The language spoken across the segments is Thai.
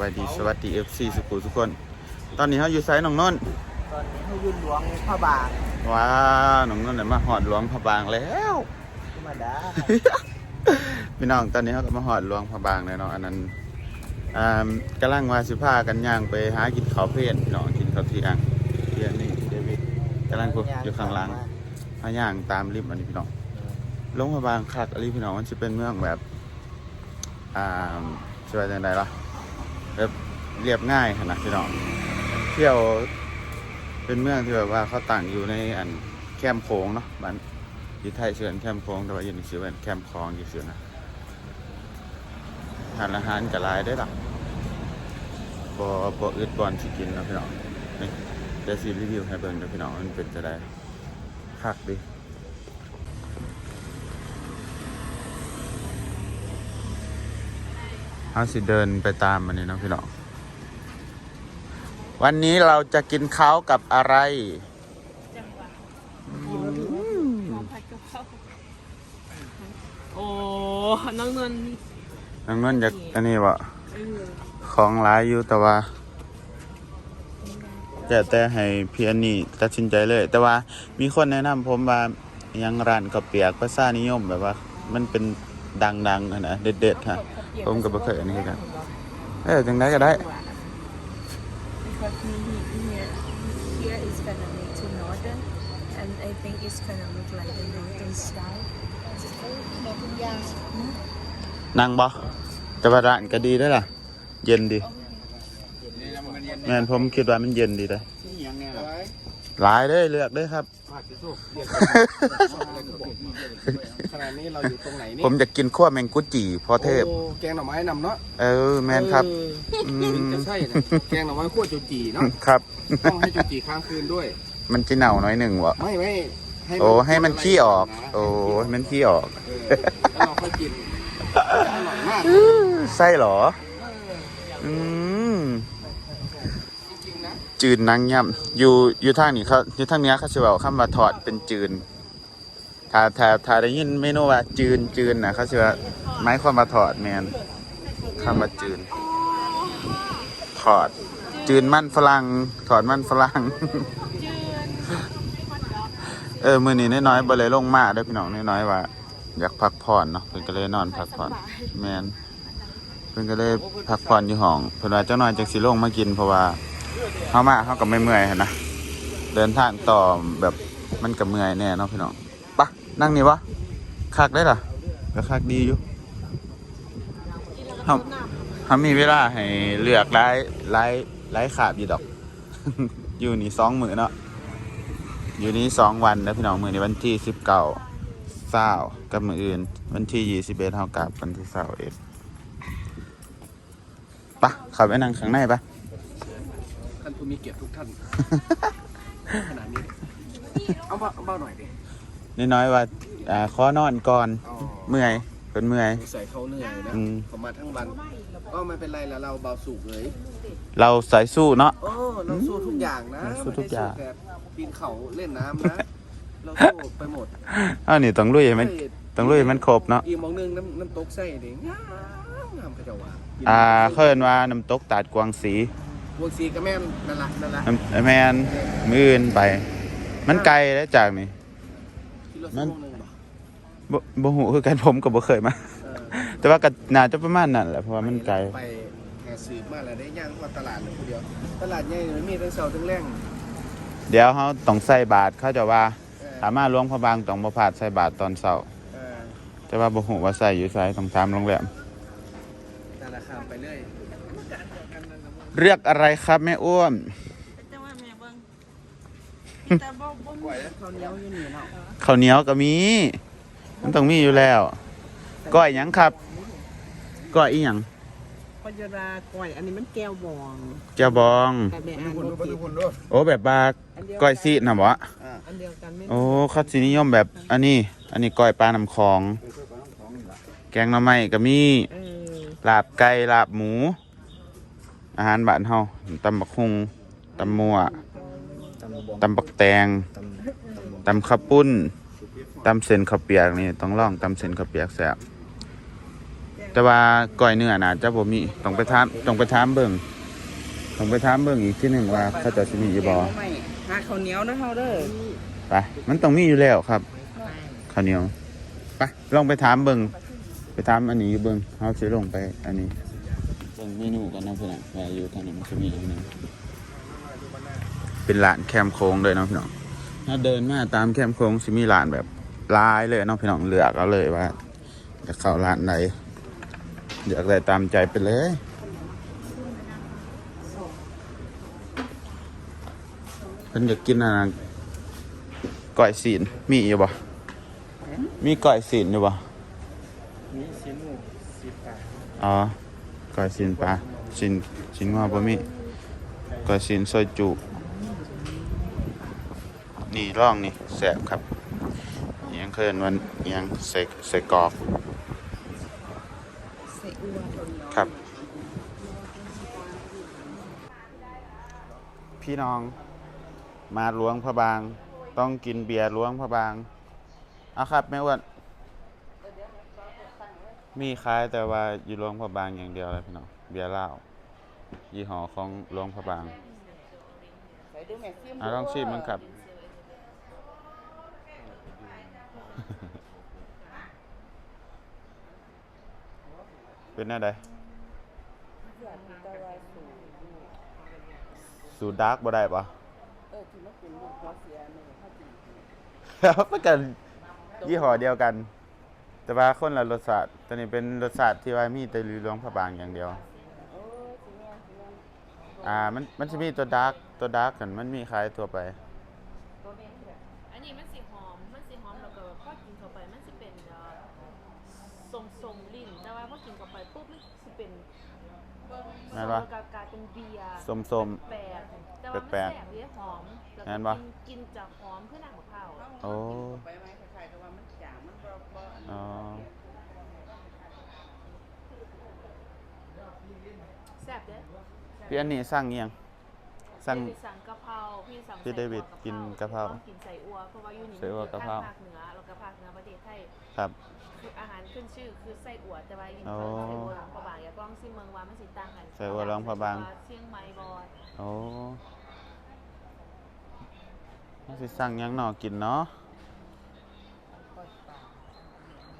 บายดีสวัสดีเอฟซีสุขุมทุกคน ตอนนี้เขาอยู่ไซน้องนนท์ตอนนี้ให้ยุ่นหลวงพระบางว้าวน้องนนท์ได้มาหอดหลวงพระบางแล้วธรรมดาพี่น้องตอนนี้เขาก็มาหอดหลวงพระบางเลยเนาะอันนั้นอ่ากำลังว่าสิพากันย่างไปหากินข้าวเพลนพี่น้องกินข้าวเที่ยงเที่ยงนี่เดวิดกำลังอยู่ข้างหลังพาย่างตามริมอันนี้พี่น้องหลวงพระบางคักอันนี้พี่น้องมันจะเป็นเมืองแบบอ่าจะว่าจังไดล่ะ แบบเรียบง่ายขนาดพี่น้องเที่ยวเป็นเมืองที่แบบว่าเขาตั้งอยู่ในอันแคมป์โค้งเนาะบ้านที่ไทยเชิญแคมป์โค้งแต่ว่าอยืนเชื่อว่าแคมป์คลองอยู่เสือนะทานอาหารกับลายได้หรอบ่บ่อึดบอลสิกินนะพี่น้องนี่เดี๋ยวซีรีวิวให้เบิ่งเด้อพี่น้องมันเป็นจะได้คักดิ เอาสิเดินไปตามมันนี่เนาะพี่น้อง วันนี้เราจะกินข้าวกับอะไรจังหวะข้าวผัดกะเพราโอ้น้องนนท์น้องนนท์อยากอันนี้วะเออของหลายอยู่แต่ว่าแต่แต่ให้เพียนนี่ตัดสินใจเลย แต่ว่ามีคนแนะนำผมว่ายังร้านกระเปียกภาษานิยมแบบว่า มันเป็นดังๆอะนะเด็ดๆฮะ ผมก็บ่เคยอันนี้คือกัน เออจังไดก็ได้ Because he, he, here, here is gonna make to northern and I think it's gonna look like the northern sky นั่งบ่แต่ว่าร้านก็ดีได้อล่ะ เย็นดีแม่นผมคิดว่ามันเย็นดีเลยหลายเด้อเลือกเด้อครับ มากที่สุดเรียกขณะนี้เราอยู่ตรงไหนนี่ผมจะกินขั้วแมงกุจีพอเทพ โอ้แกงหน่อไม้นำเนาะเออ แม่นครับ เอออืมจะใช่นะแกงหน่อไม้คั่วจูจีเนาะครับ ต้องให้จูจีค้างคืนด้วย มันจะเหน่าหน่อยหนึ่งวะไม่ไม่ให้โอ้ให้มันขี้ออกนะโอ้ให้มันขี้ออกเออแล้วเราค่อยกินจะอร่อยมากใช่เหรอ อืมจริงๆนะ จืนนางย่ำอยู่อยู่ทางนี้เขาอยู่ทางเนี้ยเขาจะบอกคำว่าถอดเป็นจืนถ้าถ้าถ้าได้ยินเมนูว่าจืนจืนนะเขาจะว่าไม้ความว่าถอดแมนคำว่าจืนถอด จืนมันฝรั่งถอดมันฝรั่งเออมือนี้น้อยๆบเลยลงมาด้อพี่น้องน้อยๆว่า อยากพักผ่อนเนาะเพิ่นก็เลยนอนพักผ่อนแมนเพิ่นก็เลยพักผ่อนอยู่ห้องเพิ่นว่าเจ้าน้อยจังสิลงมากินเพราะว่า เฮามาเฮาก็ไม่เมื่อยหั้นนะ เดินทางต่อแบบมันก็เมื่อยแน่เนาะพี่น้องปะนั่งนี่วะคักได้ล่ะก็คักดีอยู่เฮาเฮามีเวลาให้เลือกหลายหลายหลายขาบอยู่ดอก อยู่นี่สองมื้อเนาะอยู่นี่สองวันแล้วพี่น้องมื้อนี้วันที่สิบเก้าเศร้ากับมืออื่น วันที่ยี่สิบเอ็ดเท่ากับวันที่เศร้าเอ็ดปะเขับไปนั่งข้างในปะท่าน ผู้มีเกียรติทุกท่าน ขนาดนี้ เอาเบาเอาเบาหน่อยดิน้อยๆว่าอ่าขอนอนก่อนอ๋อเมื่อยเป็นเมื่อยใส่เขาเหนื่อยนะอืมผมมาทั้งวัน ก็ไม่เป็นไรแล้วเราเบาสูบเลยเราใส่สู้เนาะ โอ้เราสู้ทุกอย่างนะเราสู้ทุกอย่าง ไม่ได้สู้แต่ปีนเขาเล่นน้ำนะ เราสู้ไปหมดอ้าวนี่ต้องลุยให้มันเฮ้ยต้องลุยให้มันครบเนาะอีกมองหนึงน้ำน้ำตกใส่เด้งามงามกระเจาว่ากินอ่าเขาเอินว่าน้ำตกตาดกวางสี วงซีกระแม่นนั่นละนั่นละน้ำแมนมืออื่นไป มันไกลแล้วจากนี่กิโลมัชั่นวโมงหนึงบ่บ่บ่หูคือกันผมก็บ่เคยมา เออแต่ว่าก็น่าจะประมาณนั้นแหละเพราะว่ามันไกลไปแห่สืบมาแล้วได้ย่างกว่าตลาดหนึ่งคนเดียว ตลาดใหญ่มันมีทั้งเสาทั้งแรงเดี๋ยวเขาต้องใส่บาทเขาจะว่าเออถามมาหลวงพระบางต้องบ่พลาดใส่บาทตอนเช้า เออแต่ว่าบ่ฮู้ว่าใส่อยู่ไสต้องตามโรงแรม แต่ราคาไปเรื่อย เรียกอะไรครับแม่อ้วนแต่ว่าแม่เบิ่งแต่บ่บ่กว่าแล้วข้าวเหนียวอยู่นี่เนาะข้าวเหนียวก็มี มันต้องมีอยู่แล้วก้อยหยังครับก้อยอีหยังก็จะราก้อย อันนี้มันแก้วบองแจ่วบอง แต่แบบอันคุณเดียวดูกันคุณดูโอ้แบบบาก้อยซีดนะบ่อ่าอันเดียวกันไม่โอ้เขาสินิยมแบบอันนี้ อันนี้ก้อยปลาน้ำคลอง แกงหน่อไม้ก็มีเออลาบไก่ลาบหมู อาหารบ้านเฮาตำบักฮุงตำมัวตำบักแตงตำข้าวปุ้นตำเส้นข้าวเปียกนี่ต้องลองตำเส้นข้าวเปียกแซ่บแกงแต่ว่าก้อยเนื้อน่ะจะบ่มีต้องไปถามต้องไปถามเบิ่งต้องไปถามเบิ่งอีกทีหนึงว่าเขาเจะสิมีอยู่บ่ไม่หาข้าวเหนียวนะเฮาเด้อไปมันต้องมีอยู่แล้วครับข้าวเหนียวไปลองไปถามเบิ่งไปถามอันนี้เบิ่งเฮาสิลงไปอันนี้ เบิ่งเมนูกันนะเพื่อนว่าอยู่ทางนี้มันจะมีอันนึงเป็นร้านแคมโค้งเลยเนาะพี่น้องถ้าเดินมาตามแคมโค้งสิมีร้านแบบหลายเลยเนาะพี่น้องเลือกเอาเลยว่าจะเข้าร้านไหนเลือกได้ตามใจไปเลยเพิ่นอยากกินอะไรก้อยศีลมีอยู่บ่มีก้อยศีลอยู่บ่นี่ชิ้นหมูสิบบาทอ๋อ ก้อยศีลปลาศีลศีลงอบ่มีก้อยศีลซอยจุ นี่ร่องนี่แซ่บครับยังเคินวันยังใส่ใส่กรอกอัวครับ พี่น้องมาหลวงพระบาง ต้องกินเบียร์หลวงพระบางเอาครับแม่อ้วน มีขายแต่ว่าอยู่หลวงพระบางอย่างเดียวเลยพี่น้องเบียร์เหล้ายี่ห้อของหลวงพระบางใส่ดูแม่ซิมเอาลองชิมมันครับ เป็นอะไรสูตรดาร์กบ่ได้ปะเออที่มันเป็นลูกหัวเสียนี่เฮากินแล้วมันกันยี่ห้อเดียวกัน แต่ว่าคนละรสชาติตัวนี้เป็นรสชาติที่ว่ามีแต่ลือหลวงพระบางอย่างเดียว โอ้ยสิแม่สิแม่อ่า มันมันจะมีตัวดาร์กตัวดาร์กกันมันมีขายตัวไปอันนี้มันสีหอม มันสีหอมแล้วก็พอกินเข้าไปมันสิเป็นเอ่อสมสมๆลิ้นแต่ว่าพอกินเข้าไปปุ๊บมันสิเป็นแม่นปะกลายเป็นเบียร์ส้มแปลกๆแต่ว่ามันแปลกๆแสบเรียหอมแล้วแม่ก็นปะ กินกินจากหอมเพื่อนางมะพร้าวโอ้ ไปไหมคล้ายๆกับว่ามันจางมันบ่บ่อัน อ๋อ แสบเด้อ พี่อันนี้สั่งเอียงสั่งเดวิดสั่งกะเพราพี่สั่งพี่ใส่เดวิดอั่กินกะเพราต้องกินใส่อัวเพราะว่าอยู่นี่ใส่อั่วกะเพราภาคเหนือแล้วก็ภาคเหนือประเทศไทยครับ คืออาหารขึ้นชื่อคือไส้อั่วแต่ว่าอยู่โอ้นี่ไส้อั่วหลวงพระบางอย่าลองซิเมืองว่ามันสิต่างกันไส้อั่วหลวงพระบาง เชียงใหม่บอยโอ้น่าสิสั่งหยังหนอกินเนาะ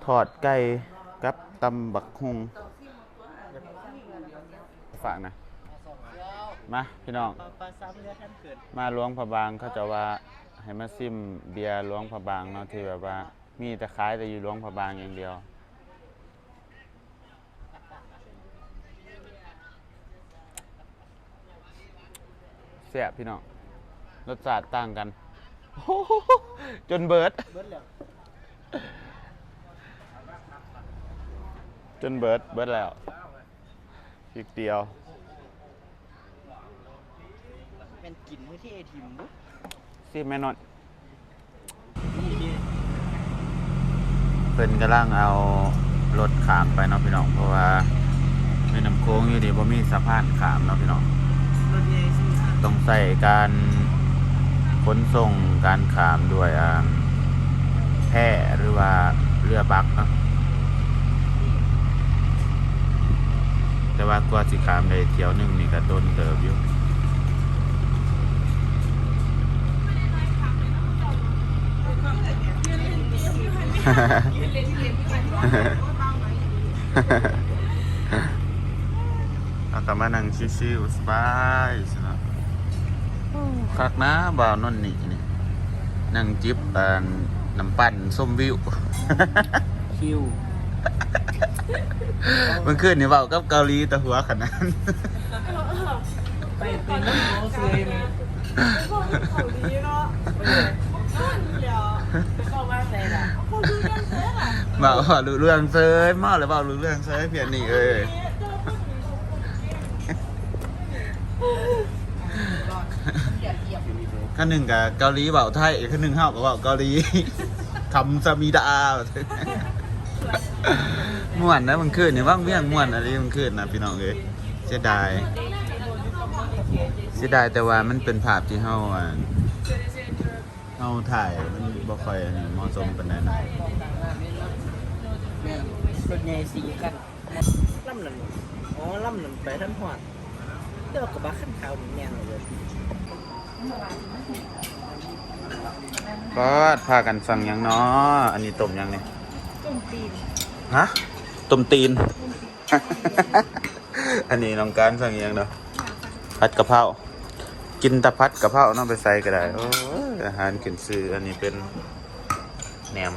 ทอดไก่กับตำบักฮุงฝากนะ มาพี่น้องปลาลาซ้ำเลือดท่านเกิดมาหลวงพระบางเขาจะว่าให้มาซิมเบียร์หลวงพระบางเนาะที่แบบว่า มีแต่ขายแต่อยู่หลวงพระบางอย่างเดียวเสียพี่น้องรสชาติต่างกันโอ้โหจนเบิด เบิดแล้วจนเบิดเบิดแล้วอีกเดียว เป็ นกินมื้อที่ไอทิมบุ๊ซิแม่นอนเพิ่นกำลังเอารถขามไปเนาะพี่น้องเพราะว่าแม่น้ำโค้งอยู่นี่บ่มีสะพานขามเนาะพี่น้องรถใหญ่สิต้องใส่การขนส่งการขามด้วยอ่าแพร่หรือว่าเรือบักเนาะแต่ว่ากว่าสิขามได้เที่ยวหนึงนี่ก็ต้นเติบอยู่ เอากลับมานั่งชิวๆสบายสนะคักนะบ่าวนนนี่นี่นั่งจิบอ่าน้ำปั่นส้มวิวคิวมันขึ้นนี่เบากับเกาหลีแต่หัวขนาดนั้นไปเป็นน้ำโมเสยเลยเขาดีเนาะเดี๋ยวเขามาไหนล่ะเขาดูกันเสร็ จอะเบาว่ารู้เรื่องเซยมาหรือเบารู้เรื่องเซยเพียนนี่เอ้ยขั้นหนึ่งกับเกาหลีเบาไทยขั้นหนึ่งเฮากับเบาเกาหลีคำสมิดาม่วนนะมันขึ้นเนี่ยว่างเวียงม่วนอะไรมันขึ้นนะพี่น้องเอ้ยเสียดายเสียดายแต่ว่ามันเป็นภาพที่เฮาอะเฮาถ่ายมันบ่ค่อยอันนี้เหมาะสมปานใดนะ รถใหญ่สีกันล่ำนั่นอ๋อล่ำนั่นไปท่านหอดเดี๋ยวกระบะขั้นขาวเหมือนแมนเลยก็พากันสั่งหยังเนาะอันนี้ต้มหยังเนี่ยต้มตีนฮะต้มตีน อันนี้น้องการสั่งหยังเนาะผัดกะเพรากินแต่ผัดกะเพราเนาะไปใส่ก็ได้โอ้ยอาหารขึ้นซื้ออันนี้เป็นแหนม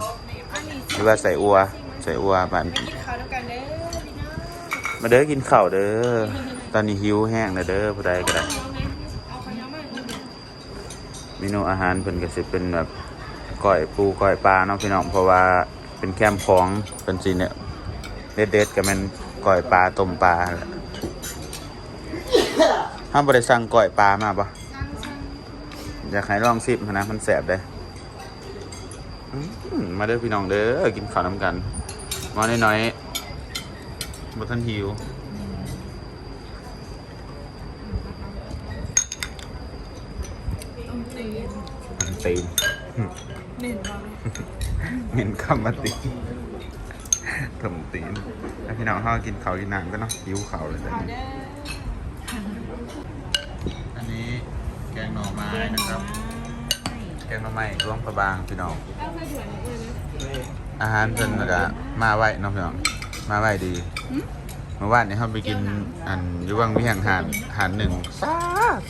อันนี้หรือว่าใส่อัว ใส่อัวบ้านกินข้าวด้วยกันเด้อพี่น้องมาเด้อกินข้าวเด้อตอนนี้หิวแห้งแล้วเด้อผู้ใดก็ได้เมนูอาหารเพิ่นก็สิเป็นแบบก้อยปูก้อยปลาเนาะพี่น้องเพราะว่าเป็นแคมของเป็นสิเนี่ยเด็ดๆก็แม่นก้อยปลาต้มปลาห้ามบ่ได้สั่งก้อยปลามาปะอยากให้ลองซิมหั้นะมันแสบเด้อืมมาเด้อพี่น้องเด้อกินข้าวน้ำกัน มาน้อยๆบ่ทันหิวตีนเน้นบ่แม่เห็นคำว่าตีนถมตีนแล้วพี่น้องเขากินเขาวกินน้ำก็เนาะหิวเขาวเลยเดี๋ยวข้าวนี้เด้ออันนี้แกงหน่อไม้นะครับ แกงหน่อไม้ร่วงพระบางพี่น้องเอาใส่ถ้วยนี่เลย อาหารเพิ่นแล้วก็มาไว้เนาะพี่น้องมาไว้ดีเมื่อวานนี้เขาไปกินอันอยุวังวิหารหานหานหนึ่งสา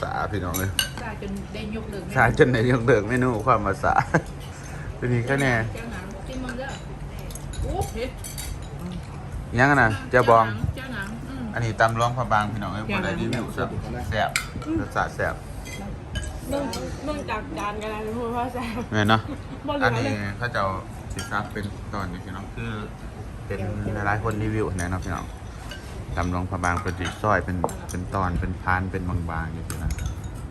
สาพี่น้องเลยจ่ายจนได้ยกเลิกสาจนในยกเลิกเมนูความมาสาเป็นนี้แค่แน่เจ้าหนังกินมันเด้อโอ้เผ็ดยังอะนะเจ้าบองเจ้าหนังอืมอันนี้ตำร่องพระบางพี่น้องเอ้ยคนใดรีวิวสับแซ่บรสชาติแซ่บเนื่องเนื่องจากจานกันนะพูดว่าแซ่บแม่นเนาะบ่เหลือัอนนี้เลยเขาจะ เอาสิซับเป็นตอนนี้พี่น้องคือเป็นหลายๆคนรีวิวแนะนำพี่น้องตำร่องพระบางเป็นสีซอยเป็นเป็นตอนเป็นพานเป็นบางๆอย่างนี้นะ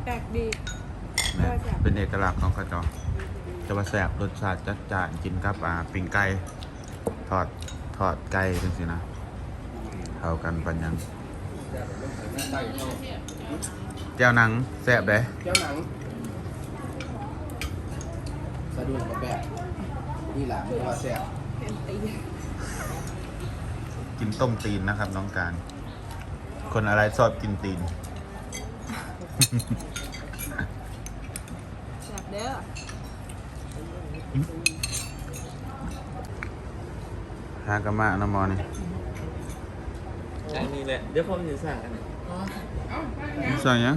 แปลกดีแม่นเป็นเอกลักษณ์ของเขาเจาจะมาแซ่บรสชาติจัดจ้านกินกับอ่าปิ้งไก่ทอดทอดไก่จังสินะเข้ากันปัญญังใส่เข้าแก้วหนังแซ่บเด้แก้วหนังสะดุ้งกับแบบ นี่แหละมันว่าแซ่บเป็นตีนกินต้มตีนนะครับ น้องการ คนอะไรชอบกินตีนแซ่บเด้อฮากามะนะมอนี่อันนี้แหละ เดี๋ยวผมจะสั่งอันนี้สั่งยัง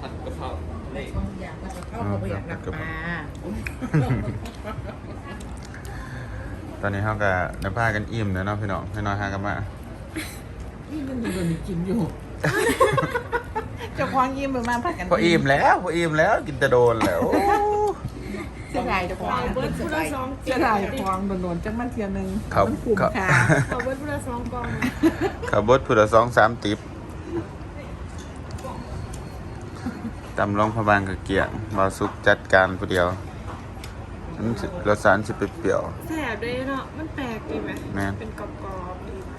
ผัดกะเพรานี่อ๋อครับกับ ตอนนี้เขาก็น้ำผ้ากันอิ่มแล้วเนาะพี่น้องให้น้อยฮากามะนี่มันอยู่ในกินอยู่เจะควางยิ้มไปมาพักกันพออิ่มแล้วพออิ่มแล้วกินแต่โดนแล้วเสียดายควางเบิร์ดพูดละสองเสียดายควางโดนๆจังมันเทียนึงครับมันคุ้มครับค่าขอเบิร์ดพูดละสองกล่องขับรถผู้ละสองสามติบตำร้องพะบางกับเกียงบาสุกจัดการผู้เดียว มันสิรสชาติสิเปรี้ยวแซ่บด้วยเนาะ มันแปลกดีไหมแม่น เป็นกรอบๆดีไหม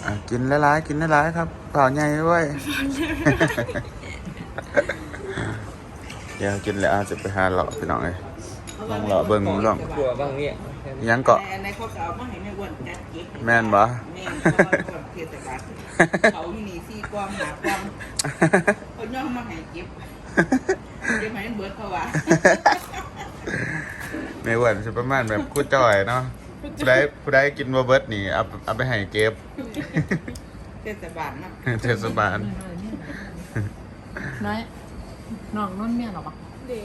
ๆอะกินหลายๆกินหลายๆครับเปล่าใหญ่ไว้ยเดี๋ยวกินแล้วอาจจะไปหาเลาะพี่น้องเลยลองเลาะเบิ่งลองตัวบางเนี่ยยังเกาะในในเขาก็เอามาให้แม่อ้วนจัดเก็บแม่นบ่ แม่นเพราะว่าอ้วนเทศบาลเขาอยู่นี่สี่กวางหากวางเขาย่องมาให้เก็บเก็บให้มันเบิดเขาว่าไม่ อ้วนสิประมาณแบบกูจ่อยเนาะผู้ใดผู้ใดกินบ่เบิดนี่เอาเอาไปให้เก็บเทศบาลนะเทศบาลน้อยน้องนุ่นเมียหรอปะเด้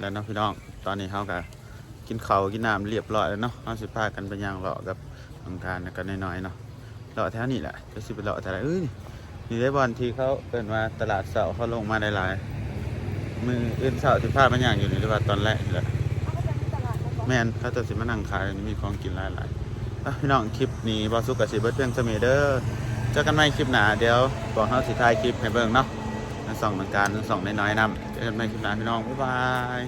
แล้วเนาะพี่น้องตอนนี้เฮาก็กินข้าวกินน้ำเรียบร้อยแล้วเนาะเฮาสิพากันไปย่างเลาะกับทางการกันน้อยๆเนาะเลาะแถวนี้แหละจะสิไปเลาะแต่ละเอ้ยนี่ได้บอลที่เขาเปิดมาตลาดเสาเขาลงมาได้หลาย มืออื่นเสาที่พามาย่างอยู่นี่หรือว่าตอนแรกนี่แหละแม่นเขาจะสิมานั่งขายมีของกินหลายๆอะพี่น้องคลิปนี้บอสุกกับสีเบิร์ดเพียงเสมอเด้อเจอกันใหม่คลิปหน้าเดี๋ยวบอกเขาสิถ่ายคลิปให้เบิ่งเนาะส่องเหมือนกันส่องน้อยๆนำเจอกันใหม่คลิปหน้าพี่น้องบ๊ายบาย